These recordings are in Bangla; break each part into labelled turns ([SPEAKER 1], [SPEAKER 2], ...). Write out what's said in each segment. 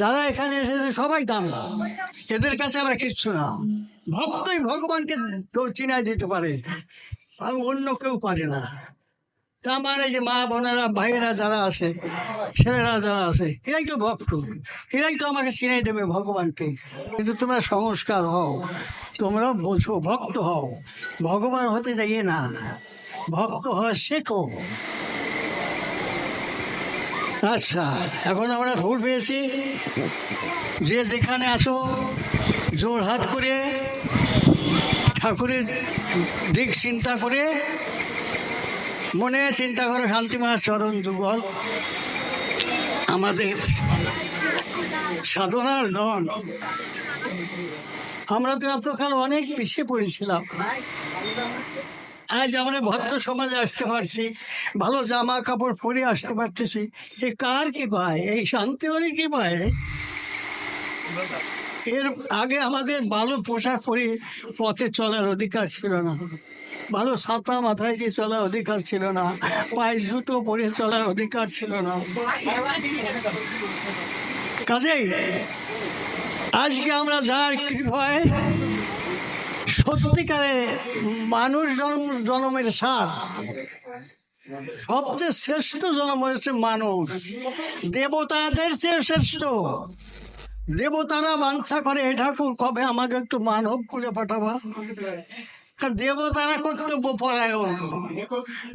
[SPEAKER 1] যারা এখানে এসেছে, সবাই দাঙ্গা। এদের কাছে আমরা কিচ্ছু না। ভক্তই ভগবানকে চিনাই দিতে পারে, আর অন্য কেউ পারে না। তা মানে যে মা বোনেরা, ভাইয়েরা যারা আছে, ছেলেরা যারা আছে, এরাই তো ভক্ত। এরাই তো আমাকে চিনাই দেবে ভগবানকে। কিন্তু তোমরা সংস্কার হও তোমরা বোঝো ভক্ত হও। ভগবান হতে যাইয়ে না, ভক্ত হওয়া শেখো। আচ্ছা এখন আমরা ফুল পেয়েছি। যে যেখানে আসো জোর হাত করে ঠাকুরের দিক চিন্তা করে, মনে চিন্তা করে শান্তিমার চরণ যুগল। আমাদের সাধনার ধন আমরা তো এতকাল অনেক পিছিয়ে পড়েছিলাম। আজ আমরা ভদ্র সমাজে আসতে পারছি, ভালো জামা কাপড় পরে আসতে পারতেছি। এ কার কি পায় এই শান্তি হলে কি পায় এর আগে আমাদের ভালো পোশাক পরে পথে চলার অধিকার ছিল না। ভালো ছাতা মাথায় দিয়ে চলার অধিকার ছিল না। পায়ে জুতো পরে চলার অধিকার ছিল না। কাজেই আজকে আমরা যার কৃপায় সত্যিকারে মানুষ জন্ম, জন্মের সার সবচেয়ে শ্রেষ্ঠ জন্ম হচ্ছে মানুষ। দেবতাদের চেয়ে শ্রেষ্ঠ। দেবতারা বাঞ্ছা করে, "হে ঠাকুর, কবে আমাকে একটু মানব করে পাঠাবা? দেবতারা কর্তব্য পরায়ণ।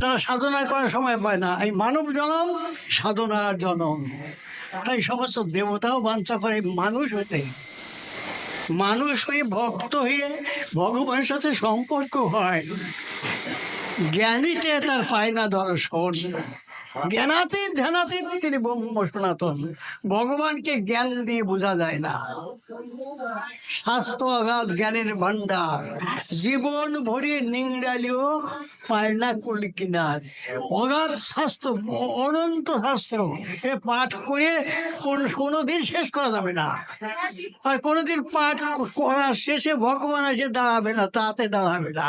[SPEAKER 1] তারা সাধনা করার সময় পায় না। এই মানব জনম, সাধনার জনম। তাই সমস্ত দেবতাও বাঞ্ছা করে মানুষ হতে মানুষ হয়ে ভক্ত হয়ে ভগবানের সাথে সম্পর্ক হয়। জ্ঞানীতে তার পায় না ধরো দর্শন। জ্ঞানাতে ধ্যানাতে তিনি সনাতন। ভগবানকে জ্ঞান দিয়ে বোঝা যায় না। স্বাস্থ্য আঘাত, জ্ঞানের ভান্ডার জীবন ভরে নিংড়ালিও পায় না কুল অগাধ শাস্ত্র অনন্ত শাস্ত্র এ পাঠ করে কোন, কোনোদিন শেষ করা যাবে না। আর কোনোদিন পাঠ করার শেষে ভগবান এসে দাঁড়াবে না, তাতে দাঁড়াবে না।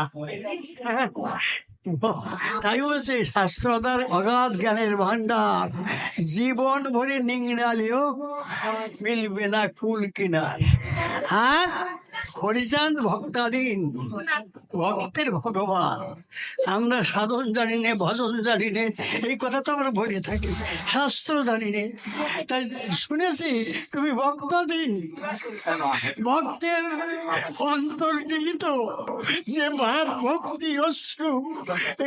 [SPEAKER 1] তাই বলছে শাস্ত্রতার অগাধ জ্ঞানের ভান্ডার জীবন ভরে নিংড়ালেও মিলবে না কুল কিনার। আর হরিচাঁদ ভক্তাধীন, ভক্তের ভগবান। আমরা সাধন জানি নে, ভজন জানি নে, এই কথা তো আমরা বলে থাকি, শাস্ত্র জানি নে। তাই শুনেছি, তুমি ভক্তাধীন। ভক্তের অন্তর্নিহিত যে ভাব, ভক্তি, অশ্রু,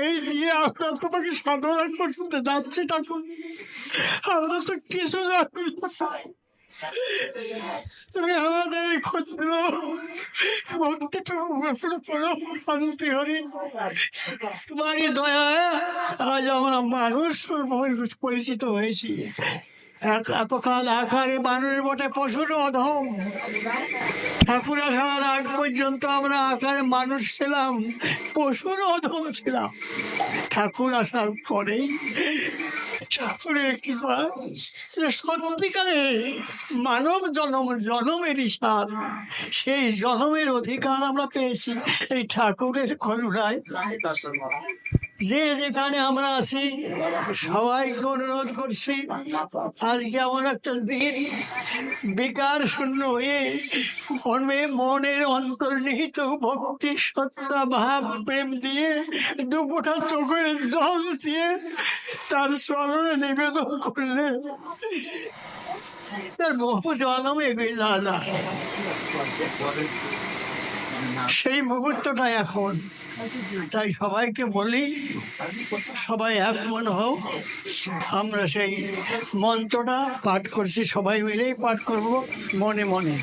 [SPEAKER 1] এই দিয়ে আমরা তোমাকে সাধনা করতে যাচ্ছি ঠাকুর। আমরা তো কিছু জানি। তুমি আমাদের এই ক্ষুদ্র ভক্তি গ্রহণ করো শান্তি হরি। তোমারই দয়া, আজ আমরা মানুষ পরিচিত হয়েছি। এতকাল আকারে মানুষ বটে পশুর অধম। ঠাকুর আসার আগ পর্যন্ত আমরা আকারে মানুষ ছিলাম, পশুর অধম ছিলাম। ঠাকুর আসার পরেই ঠাকুরের কৃপা যে সত্যিকারে মানব জন্ম জন্মেরই সার সেই জন্মের অধিকার আমরা পেয়েছি এই ঠাকুরের করুণায়। যে যেখানে আমরা আছি, সবাইকে অনুরোধ করছি, আজকে এমন একটা দিন, বিকার শূন্য হয়ে মনে মনের অন্তর্নিহিত ভক্তি, সত্তা, ভাব, প্রেম দিয়ে দুপুটা চোখের জল দিয়ে তার স্মরণে নিবেদন করলে তার বহু জন্ম এগিয়ে যাওয়া যায় সেই মুহূর্তটা এখন তাই সবাইকে বলি সবাই এক মন হও আমরা সেই মন্ত্রটা পাঠ করছি সবাই মিলেই পাঠ করব মনে মনে